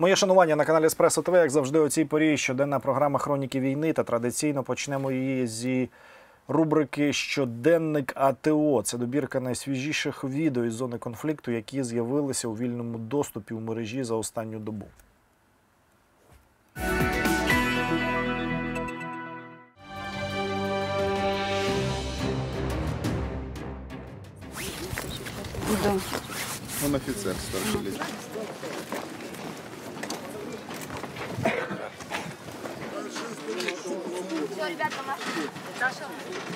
Моє шанування на каналі Еспресо ТВ, як завжди, у цій порі щоденна програма Хроніки війни. Та традиційно почнемо її зі рубрики Щоденник АТО. Це добірка найсвіжіших відео із зони конфлікту, які з'явилися у вільному доступі у мережі за останню добу. Да.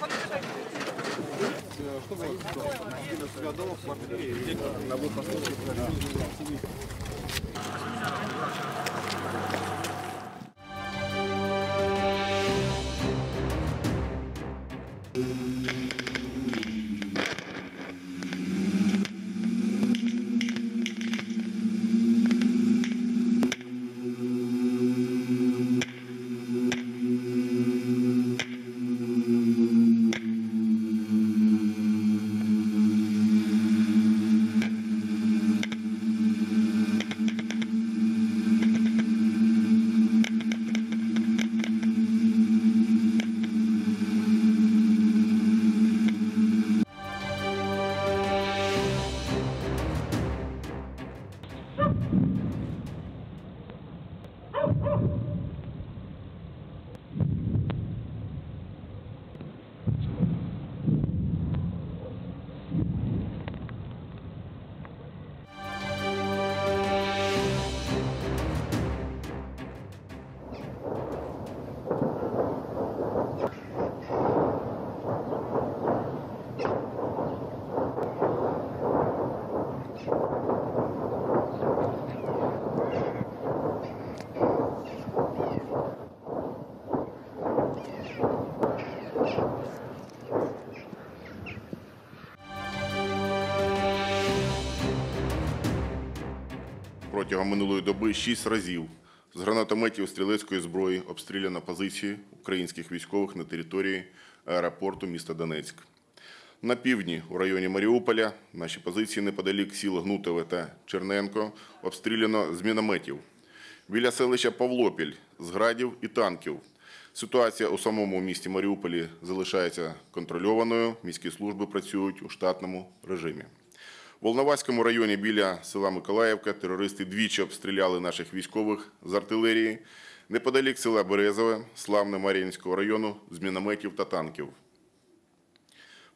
Он офицер, старший лейтенант. Протягом минулої доби шість разів з гранатометів стрілецької зброї обстріляно позиції українських військових на території аеропорту міста Донецьк. На півдні, у районі Маріуполя, наші позиції неподалік сіл Гнутове та Черненко обстріляно з мінометів. Біля селища Павлопіль з градів і танків. Ситуація у самому місті Маріуполі залишається контрольованою. Міські служби працюють у штатному режимі. В Волноваському районі біля села Миколаївка терористи двічі обстріляли наших військових з артилерії. Неподалік села Березове, славне Мар'їнського району, з мінометів та танків.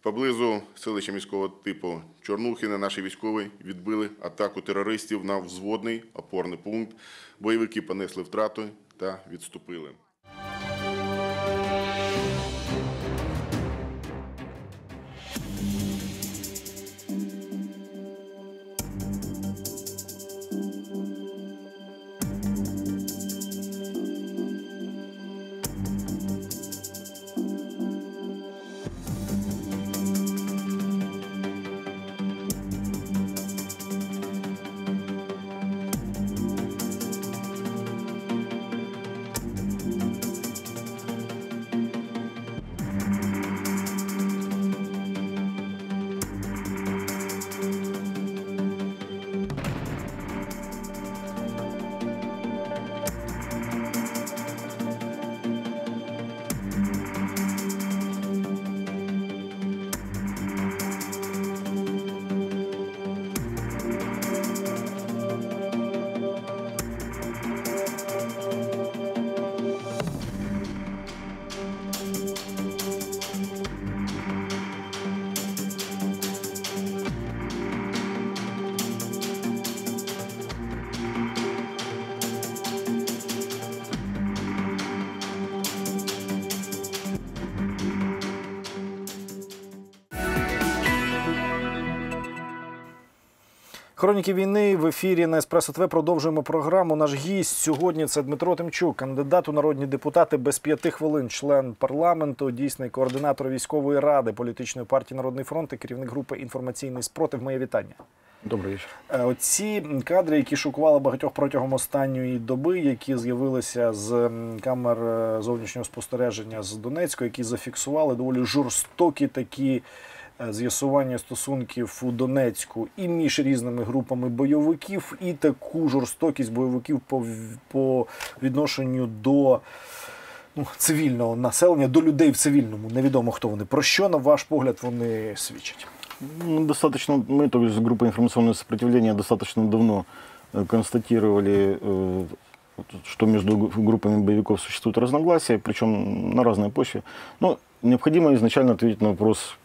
Поблизу селища міського типу Чорнухіне наші військові відбили атаку терористів на взводний опорний пункт. Бойовики понесли втрату та відступили. Хроніки війни в ефірі на Еспресо ТВ продовжуємо програму. Наш гість сьогодні це Дмитро Тимчук, кандидат у народні депутати без п'яти хвилин, член парламенту, дійсний координатор військової ради політичної партії Народний фронт і керівник групи інформаційний спротив. Моє вітання. Добрий вечір. Е, Оці кадри, які шокували багатьох протягом останньої доби, які з'явилися з камер е, зовнішнього спостереження з Донецького, які зафіксували доволі жорстокі такі з'ясування стосунків у Донецьку і між різними групами бойовиків, і таку жорстокість бойовиків по, в- по відношенню до ну, цивільного населення, до людей в цивільному. Невідомо хто вони. Про що, на ваш погляд, вони свідчать? Ну, достаточно, мы, то есть группа информационного сопротивления, достаточно давно э, констатировали, э, вот, что между гу- группами боевиков существуют разногласия, причем на разной почве. Но необходимо изначально ответить на вопрос, ш-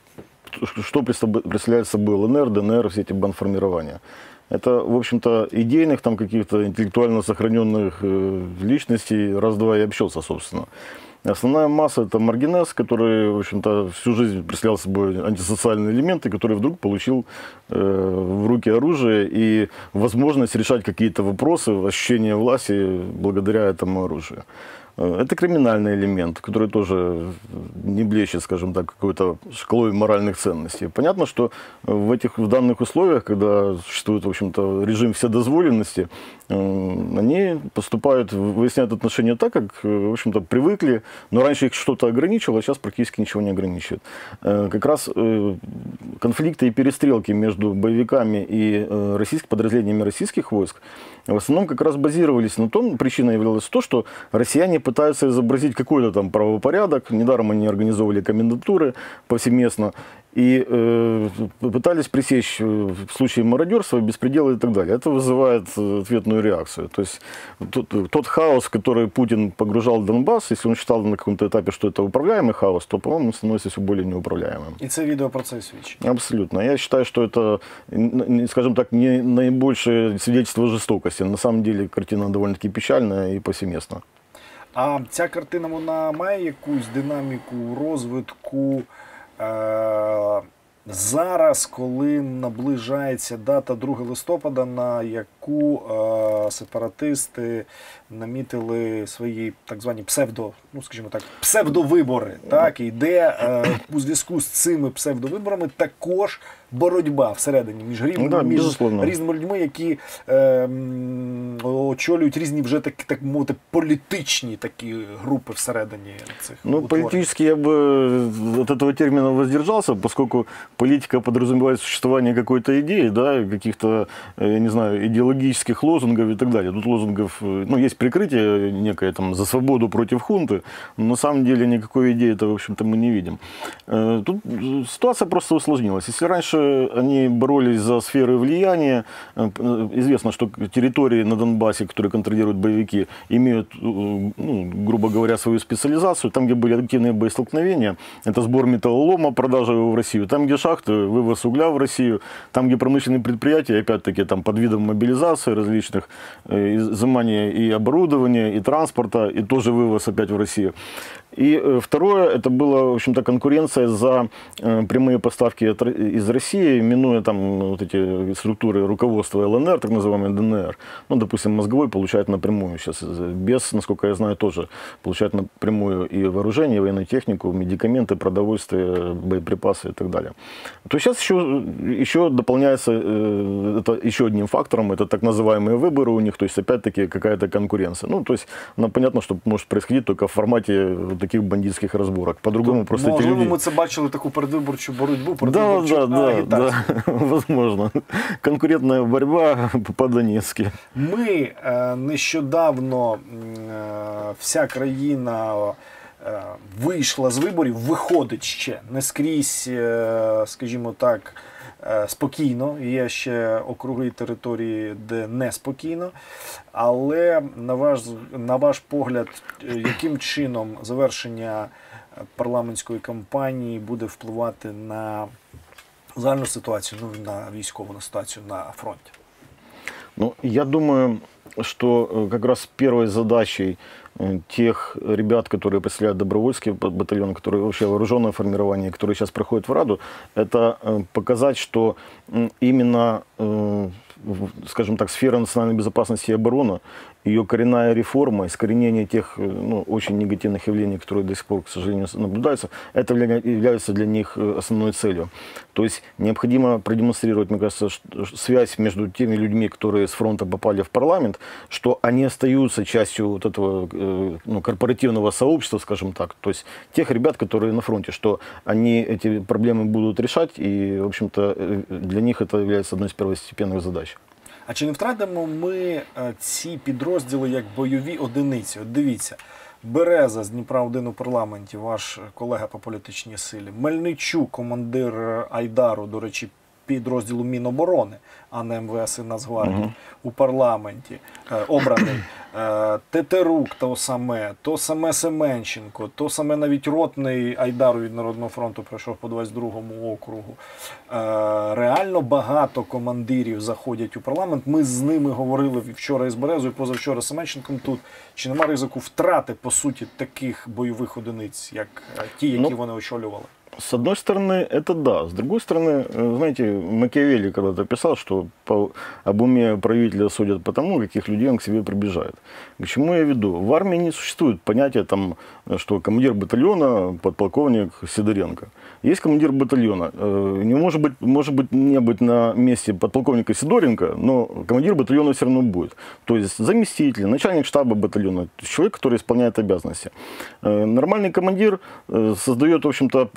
что представ- представляет собой ЛНР, ДНР, все эти бандформирования. Это, в общем-то, идейных, там каких-то интеллектуально сохраненных э, личностей раз-два и общался, собственно. Основная масса это маргинез, который, в общем-то, всю жизнь представлял собой антисоциальные элементы, который вдруг получил э, в руки оружие и возможность решать какие-то вопросы, ощущение власти благодаря этому оружию. Э, Это криминальный элемент, который тоже не блещет, скажем так, какой-то шкалой моральных ценностей. Понятно, что в этих в данных условиях, когда существует, в общем-то, режим вседозволенности, э, они поступают, выясняют отношения так, как, э, в общем-то, привыкли, но раньше их что-то ограничивало, а сейчас практически ничего не ограничивает. Э, Как раз э, конфликты и перестрелки между боевиками и э, российскими подразделениями российских войск в основном как раз базировались на том, причиной являлось то, что россияне пытаются изобразить какой-то там правопорядок, недаром они организовывали комендатуры повсеместно, и э, пытались пресечь э, в случае мародерства, беспредела и так далее. Это вызывает э, ответную реакцию. То есть тот, тот хаос, в который Путин погружал Донбасс, если он считал на каком-то этапе, что это управляемый хаос, то, по-моему, он становится все более неуправляемым. І це відео про це і свідчить. Абсолютно. Я считаю, что это, н- н- скажем так, не наибольшее свидетельство жестокости. На самом деле картина довольно-таки печальная и повсеместна. А ця картина вона має якусь динаміку розвитку е- зараз, коли наближається дата 2 листопада, на яку е- сепаратисти намітили свої так звані псевдо, ну скажімо так, псевдовибори. Так, і де е- у зв'язку з цими псевдовиборами також боротьба всередині між рівними Да, між різними людьми, які е, очолюють різні вже так, так мовити політичні такі групи всередині цих Ну, утворень. политически я бы от этого термина воздержался, поскольку политика подразумевает существование какой-то идеи, да, каких-то, э, я не знаю, идеологических лозунгов и так далее. Тут лозунгов, э, ну, есть прикрытие некое там за свободу против хунты, но на самом деле никакой идеи это, в общем-то, мы не видим. Э, Тут э, ситуация просто усложнилась. Если раньше они боролись за сферы влияния, э, п- э, известно, что территории на Донбассе, которые контролируют боевики, имеют, э, ну, грубо говоря, свою специализацию. Там, где были активные боестолкновения, это сбор металлолома, продажа его в Россию. Там, где шахты, вывоз угля в Россию. Там, где промышленные предприятия, опять-таки, там под видом мобилизации различных, э, изымания и оборудования, и транспорта, и тоже вывоз опять в Россию. И э, второе, это была, в общем-то, конкуренция за э, прямые поставки из России, минуя там вот эти структуры руководства ЛНР, так называемые ДНР. Ну, допустим, мозговой получает напрямую сейчас, без, насколько я знаю, тоже получает напрямую и вооружение, и военную технику, медикаменты, продовольствие, боеприпасы и так далее. То сейчас еще, еще дополняется э, это еще одним фактором, это так называемые выборы у них, то есть опять-таки какая-то конкуренция. Ну, то есть, ну, понятно, что может происходить только в формате таких бандитских разборок. По-другому просто Можливо, люди... ми це бачили таку передвиборчу боротьбу, Да, передвиборчу да, да, агітацію. да, возможно. Конкурентная борьба по-донецки. Ми е, нещодавно е, вся країна е, вийшла з виборів, виходить ще не скрізь, скажімо так. Е, Спокійно, є ще округи території, де неспокійно. Але на ваш, на ваш погляд, е, яким чином завершення е, парламентської кампанії буде впливати на загальну ситуацію, ну на військову на ситуацію на фронті? Ну, я думаю, что э, как раз первой задачей э, тех ребят, которые представляют добровольский ба- батальон, которые вообще вооруженное формирование, которые сейчас проходят в Раду, это э, показать, что именно, э, скажем так, сфера национальной безопасности и обороны ее коренная реформа, искоренение тех э, ну, очень негативных явлений, которые до сих пор, к сожалению, наблюдаются, это явля- является для них э, основной целью. То есть необходимо продемонстрировать, мне кажется, связь между теми людьми, которые с фронта попали в парламент, что они остаются частью вот этого э, ну, корпоративного сообщества, скажем так, то есть тех ребят, которые на фронте, что они эти проблемы будут решать, и, в общем-то, для них это является одной из первостепенных задач. А чи не втратимо ми е, ці підрозділи як бойові одиниці? От дивіться, Береза з Дніпра 1 у парламенті, ваш колега по політичній силі, Мельничук, командир е, Айдару, до речі, підрозділу Міноборони, а не МВС і Нацгвардії у парламенті е, обраний. Е, Тетерук то саме, то саме Семенченко, то саме навіть ротний Айдару від Народного фронту пройшов по 22-му округу. Е, Реально багато командирів заходять у парламент. Ми з ними говорили вчора із Березою, позавчора з Семенченком тут. Чи нема ризику втрати, по суті, таких бойових одиниць, як е, ті, які Ну, вони очолювали? С одной стороны, это да. С другой стороны, э, знаете, Макиавелли когда-то писал, что по, об уме правителя судят по тому, каких людей он к себе приближает. К чему я веду? В армии не существует понятия, там, что командир батальона, подполковник Сидоренко. Есть командир батальона. Э, Не может быть, может быть не быть на месте подполковника Сидоренко, но командир батальона все равно будет. То есть заместитель, начальник штаба батальона, человек, который исполняет обязанности. Э, Нормальный командир создает, в общем-то,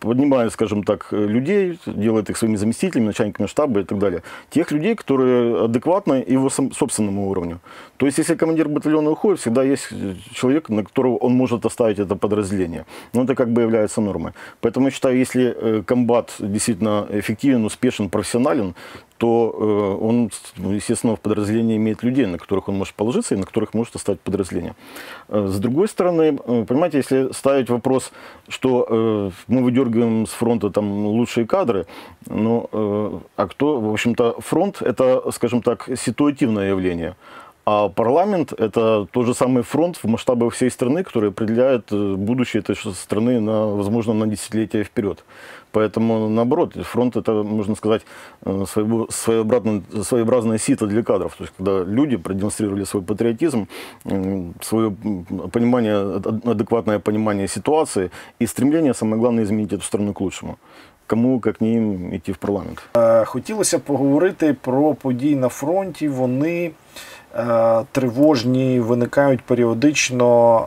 поднимает, скажем так, э, людей, делает их своими заместителями, начальниками штаба и так далее. Тех людей, которые адекватны его собственному уровню. То есть, если командир батальона уходит, всегда есть э, человек, на которого он может оставить это подразделение. Но это как бы является нормой. Поэтому я считаю, если э, комбат действительно эффективен, успешен, профессионален, то э, он, естественно, в подразделении имеет людей, на которых он может положиться и на которых может оставить подразделение. Э, С другой стороны, э, понимаете, если ставить вопрос, что мы выдергиваем с фронта там лучшие кадры, ну, а кто, в общем-то, фронт это, скажем так, ситуативное явление. А парламент – это тот же самый фронт в масштабе всей страны, который определяет э, будущее этой ш- страны, на, возможно, на десятилетия вперед. Поэтому, наоборот, фронт – это, можно сказать, э, своего- своеобразное, своеобразное сито для кадров. То есть, когда люди продемонстрировали свой патриотизм, м, свое м, понимание, ад- адекватное понимание ситуации и стремление, самое главное, изменить эту страну к лучшему. Кому, как не им, идти в парламент. Е, Хотілося б поговорити про події на фронті. Вони е, тривожні, виникають періодично,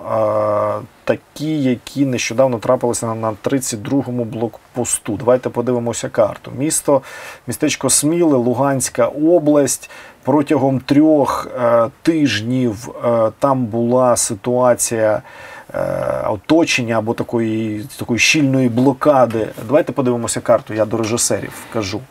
е, такі, які нещодавно трапилися на, на 32-му блокпосту. Давайте подивимося карту. Місто, містечко Сміле, Луганська область. Протягом трьох е, тижнів е, там була ситуація е, оточення або такої, такої щільної блокади. Давайте подивимося карту, я до режисерів кажу.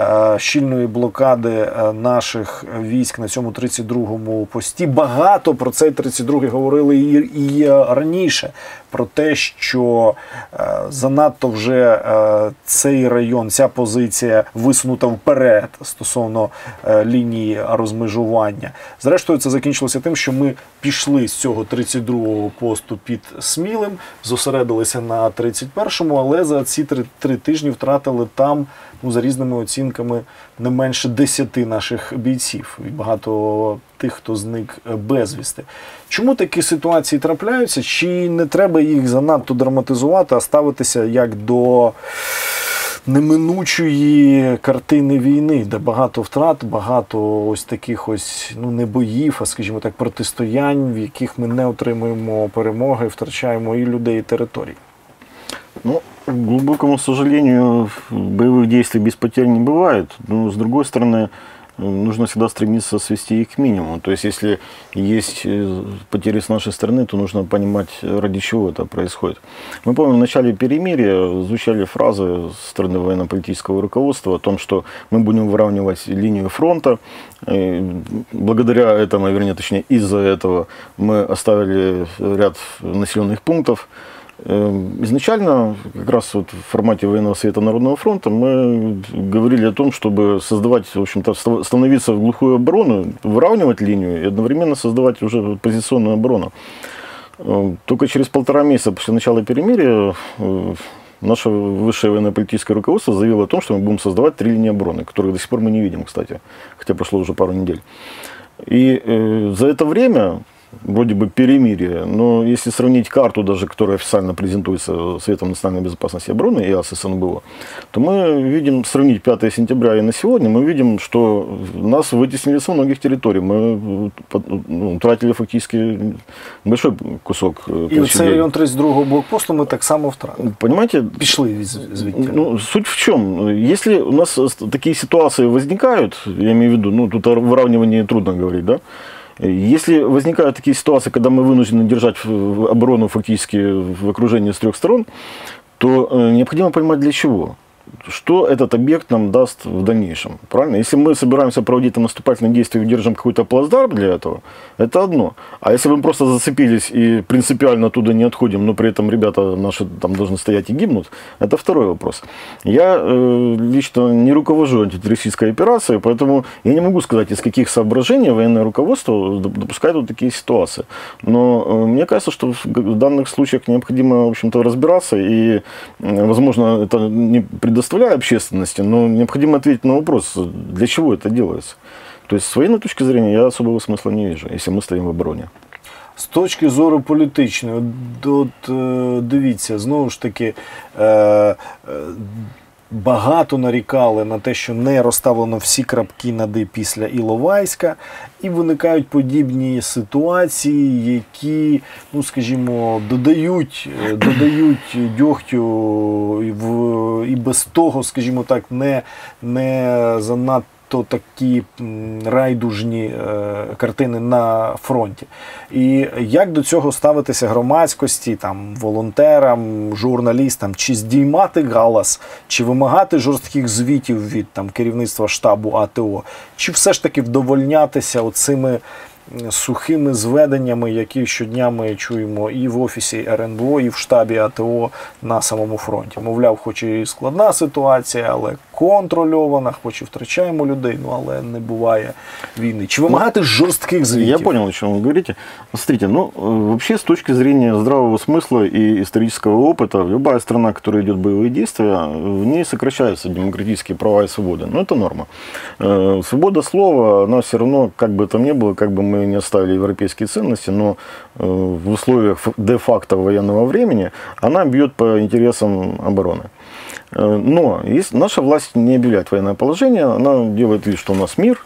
Е, щільної блокади е, наших військ на цьому 32-му пості. Багато про цей 32-й говорили і, і раніше. Про те, що е, занадто вже е, цей район, ця позиція висунута вперед стосовно е, лінії розмежування. Зрештою, це закінчилося тим, що ми пішли з цього 32-го посту під Смілим, зосередилися на 31-му, але за ці три, три тижні втратили там, ну, за різними оцінками, не менше 10 наших бійців. І багато тих, хто зник е, безвісти. Чому такі ситуації трапляються? Чи не треба їх занадто драматизувати, а ставитися як до неминучої картини війни, де багато втрат, багато ось таких ось ну не боїв, а скажімо так, протистоянь, в яких ми не отримуємо перемоги, втрачаємо і людей, і території. Ну, к глубокому сожалению, боевых действий без потерь не бывает. Но, с другой стороны, э, нужно всегда стремиться свести их к минимуму. То есть, если есть э, потери с нашей стороны, то нужно понимать, ради чего это происходит. Мы помним, в начале перемирия звучали фразы со стороны военно-политического руководства о том, что мы будем выравнивать линию фронта. Э, Благодаря этому, вернее, точнее, из-за этого мы оставили ряд населенных пунктов. Э, Изначально, как раз вот в формате военного совета Народного фронта, мы говорили о том, чтобы создавать, в общем-то, ста- становиться в глухую оборону, выравнивать линию и одновременно создавать уже позиционную оборону. Э, Только через полтора месяца после начала перемирия э, наше высшее военно-политическое руководство заявило о том, что мы будем создавать три линии обороны, которых до сих пор мы не видим, кстати, хотя прошло уже пару недель. И э, за это время вроде бы перемирие, но если сравнить карту даже, которая официально презентуется Советом национальной безопасности и обороны и СНБО, то мы видим, сравнить 5 сентября и на сегодня, мы видим, что нас вытеснили со многих территорий. Мы ну, утратили фактически большой кусок э, І оцей площадей. район 32-го блокпосту ми так само втратили. Понимаете, Пішли від- звідти. Ну, суть в чем? Если у нас э, такие ситуации возникают, я имею в виду, ну, тут о выравнивании трудно говорить, да? если возникают такие ситуации, когда мы вынуждены держать оборону фактически в окружении с трех сторон, то э, необходимо понимать для чего. Что этот объект нам даст в дальнейшем. Правильно? Если мы собираемся проводить там наступательные действия и держим какой-то плацдарм для этого, это одно. А если мы просто зацепились и принципиально оттуда не отходим, но при этом ребята наши там должны стоять и гибнут, это второй вопрос. Я э, лично не руковожу антитеррористической операцией, поэтому я не могу сказать, из каких соображений военное руководство доп- допускает вот такие ситуации. Но э, мне кажется, что в данных случаях необходимо, в общем-то, разбираться и, э, возможно, это не предоставляя общественности, но необходимо ответить на вопрос, для чего это делается. То есть с военной точки зрения я особого смысла не вижу, если мы стоим в обороне. З точки зору політичної, от, от е, дивіться, знову ж таки, е, е, багато нарікали на те, що не розставлено всі крапки над «і» після Іловайська, і виникають подібні ситуації, які, ну скажімо, додають, е, додають дьогтю в, і без того, скажімо так, не, не занадто то такі райдужні е, картини на фронті. І як до цього ставитися громадськості, там, волонтерам, журналістам, чи здіймати галас, чи вимагати жорстких звітів від там, керівництва штабу АТО, чи все ж таки вдовольнятися оцими сухими зведеннями, які щодня ми чуємо і в офісі РНБО, і в штабі АТО на самому фронті. Мовляв, хоч і складна ситуація, але контрольована, хоч і втрачаємо людей, ну але не буває війни. Чи вимагати жорстких звітів? Я понял, о чем вы говорите. Смотрите, ну, э, вообще с точки зрения здравого смысла и исторического опыта, любая страна, которая идет в боевые действия, в ней сокращаются демократические права и свободы. Ну, это норма. Э, Свобода слова, она все равно, как бы там ни было, как бы мы не оставили европейские ценности, но э, в условиях ф- де-факто военного времени она бьет по интересам обороны. Э, Но есть, наша власть не объявляет военное положение, она делает вид, что у нас мир,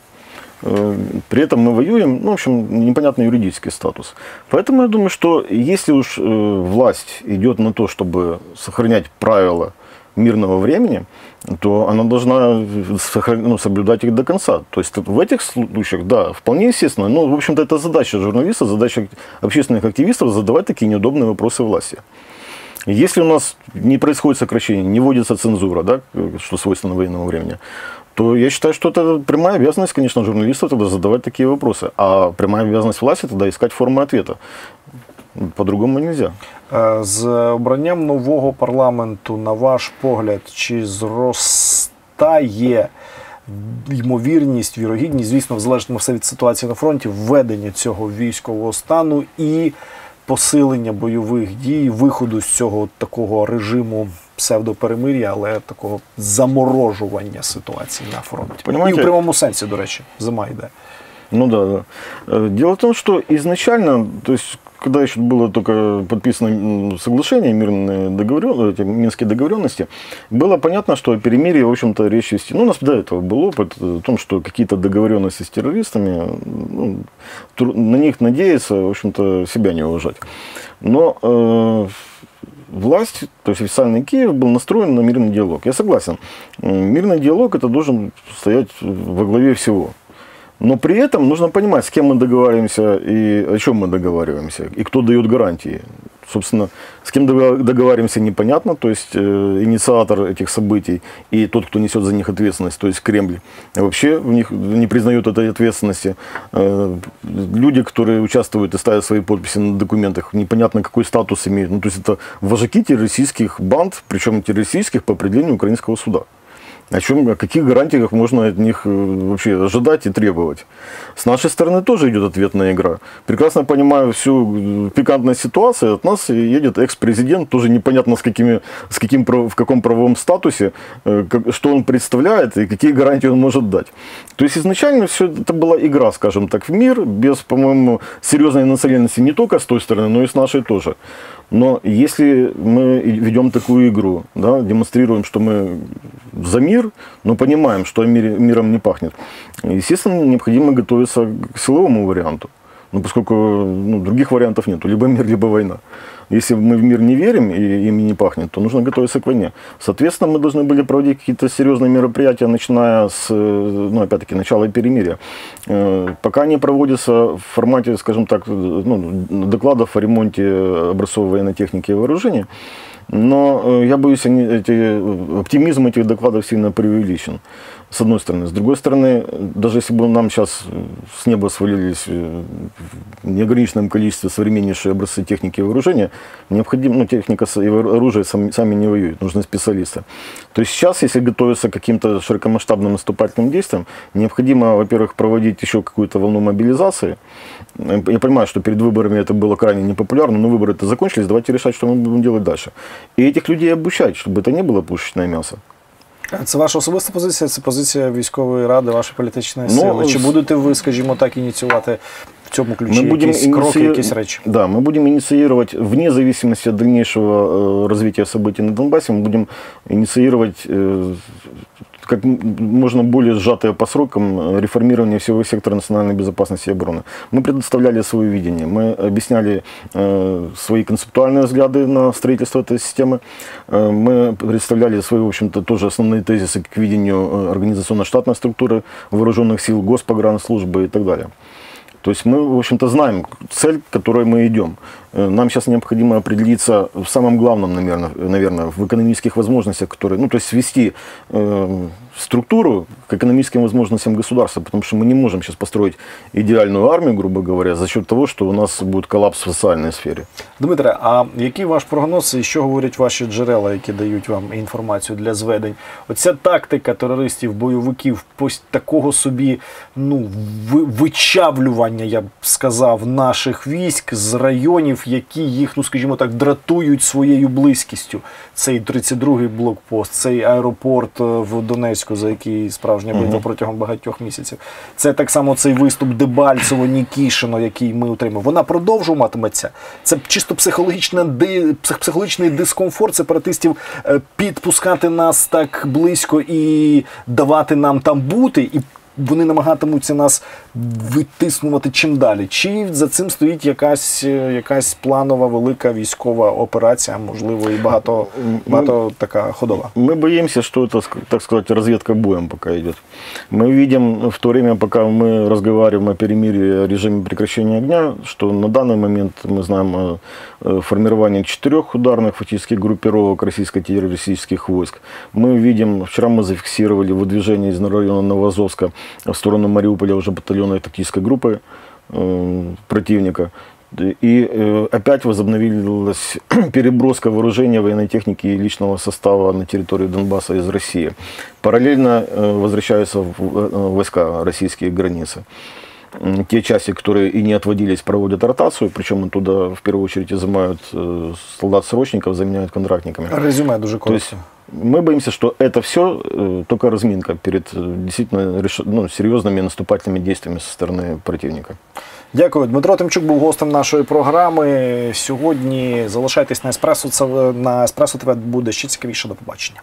Э, При этом мы воюем, ну, в общем, непонятный юридический статус. Поэтому я думаю, что если уж э, власть идет на то, чтобы сохранять правила мирного времени, то она должна ну, соблюдать их до конца. То есть в этих случаях, да, вполне естественно. Ну, в общем-то, это задача журналиста, задача общественных активистов задавать такие неудобные вопросы власти. Если у нас не происходит сокращение, не вводится цензура, да, что свойственно военному времени, то я считаю, что это прямая обязанность, конечно, журналистов тогда задавать такие вопросы. А прямая обязанность власти тогда искать формы ответа. По-другому нельзя. Е, З обранням нового парламенту, на ваш погляд, чи зростає ймовірність, вірогідність, звісно, залежно все від ситуації на фронті, введення цього військового стану і посилення бойових дій, виходу з цього такого режиму псевдоперемир'я, але такого заморожування ситуації на фронті. Понимаете? І в прямому сенсі, до речі, зима йде. Ну да. Э, Дело в том, что изначально, то есть, когда еще было только подписано соглашение, мирные договорен... эти минские договоренности, было понятно, что о перемирии, в общем-то, речь вести. Ну, у нас до этого был опыт о том, что какие-то договоренности с террористами, ну, на них надеяться, в общем-то, себя не уважать. Но э, власть, то есть официальный Киев, был настроен на мирный диалог. Я согласен. Мирный диалог это должен стоять во главе всего. Но при этом нужно понимать, с кем мы договариваемся и о чем мы договариваемся, и кто дает гарантии. Собственно, с кем договариваемся непонятно, то есть э, инициатор этих событий и тот, кто несет за них ответственность, то есть Кремль, вообще в них не признают этой ответственности. Э, люди, которые участвуют и ставят свои подписи на документах, непонятно какой статус имеют. Ну, то есть это вожаки террористических банд, причем террористических по определению украинского суда. О, чем, о каких гарантиях можно от них э, вообще ожидать и требовать? С нашей стороны тоже идет ответная игра. Прекрасно понимаю всю э, пикантность ситуации. От нас едет экс-президент, тоже непонятно с, какими, с каким, в каком правовом статусе, э, что он представляет и какие гарантии он может дать. То есть изначально все это была игра, скажем так, в мир, без, по-моему, серьезной нацеленности не только с той стороны, но и с нашей тоже. Но если мы ведем такую игру, да, демонстрируем, что мы за мир, но понимаем, что мире, миром не пахнет, естественно, необходимо готовиться к силовому варианту. Ну, поскольку ну, других вариантов нет. Либо мир, либо война. Если мы в мир не верим и им не пахнет, то нужно готовиться к войне. Соответственно, мы должны были проводить какие-то серьезные мероприятия, начиная с, ну, опять-таки, начала перемирия. Э, Пока они проводятся в формате, скажем так, ну, докладов о ремонте образцов военной техники и вооружения, но э, я боюсь, они, эти, оптимизм этих докладов сильно преувеличен, с одной стороны. С другой стороны, даже если бы нам сейчас с неба свалились э, в неограниченном количестве современнейшие образцы техники и вооружения, необходимо, ну, техника и оружие сами, сами не воюют, нужны специалисты. То есть сейчас, если готовиться к каким-то широкомасштабным наступательным действиям, необходимо, во-первых, проводить еще какую-то волну мобилизации. Э, Я понимаю, что перед выборами это было крайне непопулярно, но выборы-то закончились, давайте решать, что мы будем делать дальше. И этих людей обучать, чтобы это не было пушечное мясо. Це ваша особиста позиція, це позиція військової ради, вашої політичної Ну, сили. Чи с- будете ви, скажімо так, ініціювати в цьому ключі Мы будем, якісь кроки, иниции- якісь речі? да, мы будем инициировать, вне зависимости от дальнейшего э, развития событий на Донбассе, мы будем инициировать э, как можно более сжатое по срокам э, реформирование всего сектора национальной безопасности и обороны. Мы предоставляли свое видение, мы объясняли э, свои концептуальные взгляды на строительство этой системы, Э, мы представляли свои, в общем-то, тоже основные тезисы к видению э, организационно-штатной структуры вооруженных сил, госпогранслужбы и так далее. То есть мы, в общем-то, знаем цель, к которой мы идем. Э, Нам сейчас необходимо определиться в самом главном, наверное, наверное в экономических возможностях, которые, ну, то есть свести э, структуру к экономическим возможностям государства, потому что мы не можем сейчас построить идеальную армию, грубо говоря, за счет того, что у нас будет коллапс в социальной сфере. Дмитре, а який ваш прогноз і що говорять ваші джерела, які дають вам інформацію для зведень? Оця тактика терористів, бойовиків, такого собі ну, вичавлювання, я б сказав, наших військ з районів, які їх, ну скажімо так, дратують своєю близькістю. Цей 32-й блокпост, цей аеропорт е, в Донецьку, за який справжня битва протягом багатьох місяців. Це так само цей виступ Дебальцево, Нікішино, який ми отримали. Вона продовжуватиметься. Це чисто психологічна психологічний дискомфорт сепаратистів е, підпускати нас так близько і давати нам там бути. І вони намагатимуться нас витиснувати чим далі. Чи за цим стоїть якась, е, якась планова велика військова операція, можливо, і багато, багато така ходова. Мы боимся, что это, ск- так сказать, разведка боем пока идет. Мы видим в то время, пока мы разговариваем о перемирии, о режиме прекращения огня, что на данный момент мы знаем о э, формировании четырех ударных фактически группировок российско-террористических войск. Мы видим, вчера мы зафиксировали выдвижение из района Новоазовска в сторону Мариуполя уже батальонной тактической группы э, противника. И э, опять возобновилась переброска вооружения, военной техники и личного состава на территорию Донбасса из России. Параллельно э, возвращаются в- э, войска российские границы. Те части, которые и не отводились, проводят ротацию, причем оттуда в первую очередь изымают э, солдат-срочников, заменяют контрактниками. Резюме дуже То есть коротко. мы боимся, что это все только разминка перед э, действительно реш- ну, серьезными наступательными действиями со стороны противника. Дякую. Дмитро Тимчук був гостем нашої програми. Сьогодні залишайтесь на еспресо. Це на еспресо ТВ буде ще цікавіше. До побачення.